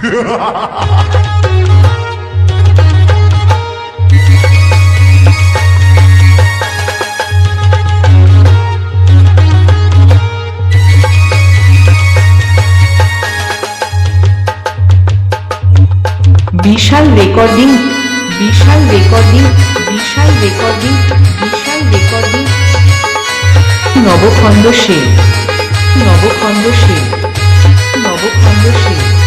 বিশাল recording বিশাল recording বিশাল recording বিশাল রেকর্ডিং। নবখণ্ড সেন নবখণ্ড সেন নবখণ্ড সেন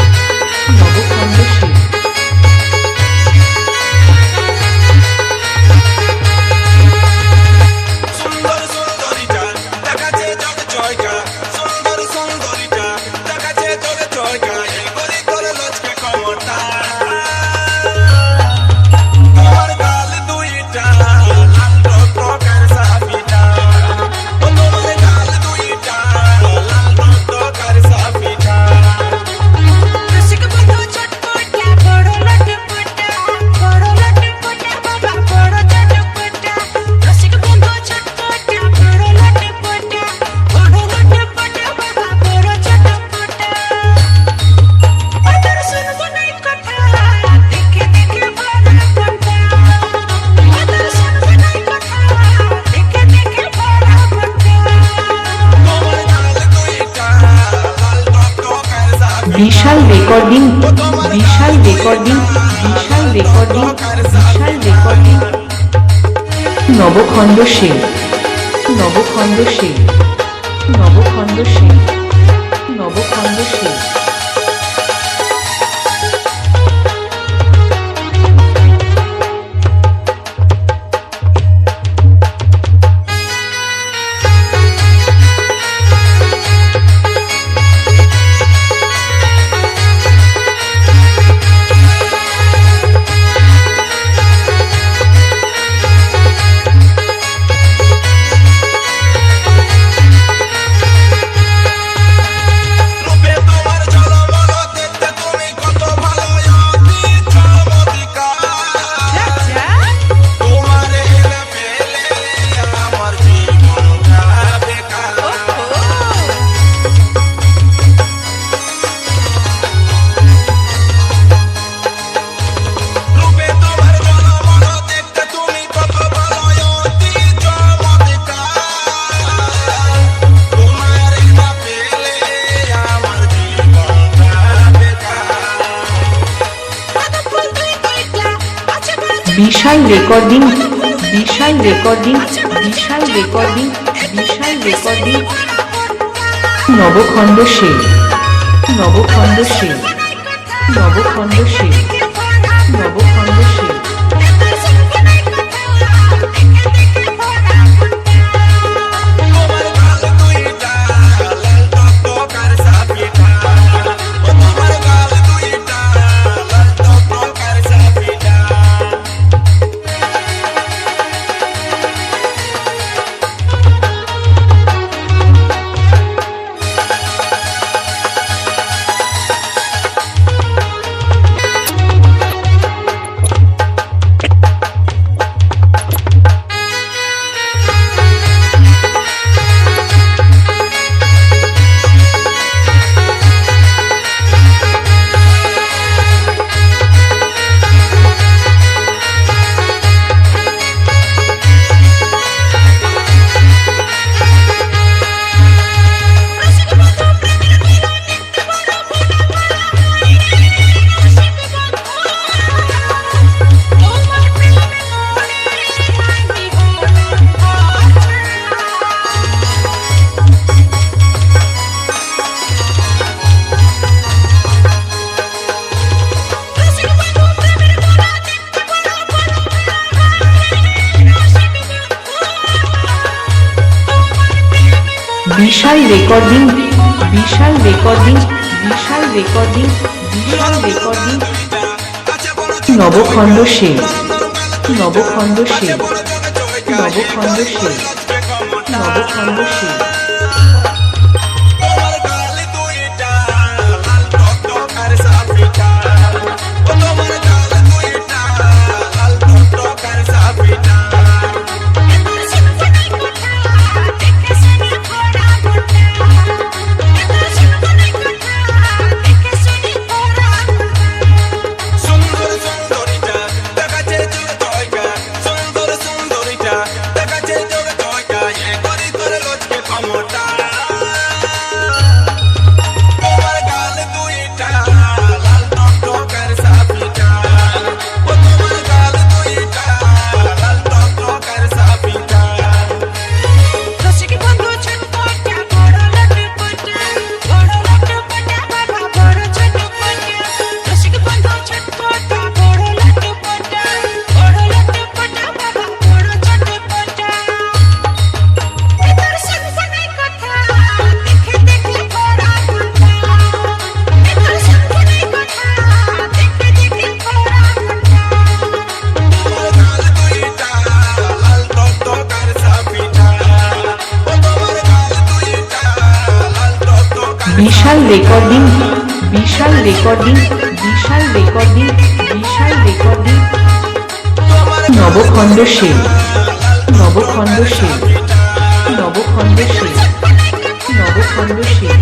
রেকর্ডিং বিশাল রেকর্ডিং বিশাল রেকর্ডিং বিশাল রেকর্ডিং। নবখণ্ড শিল নবখণ্ড শিল নবখণ্ড শিল বিশাল রেকর্ডিং বিশাল রেকর্ডিং বিশাল রেকর্ডিং বিশাল রেকর্ডিং। নবখণ্ড শেষ নবখণ্ড শেষ নবখণ্ড শেষ বিশাল রেকর্ডিং বিশাল রেকর্ডিং বিশাল রেকর্ডিং বিশাল রেকর্ডিং। নবখণ্ড সেন নবখণ্ড সেন নবখণ্ড সেন নবখণ্ড সেন বিশাল রেকর্ডিং বিশাল রেকর্ডিং বিশাল রেকর্ডিং বিশাল রেকর্ডিং। নবখণ্ড সেন নবখণ্ড সেন নবখণ্ড সেন নবখণ্ড সেন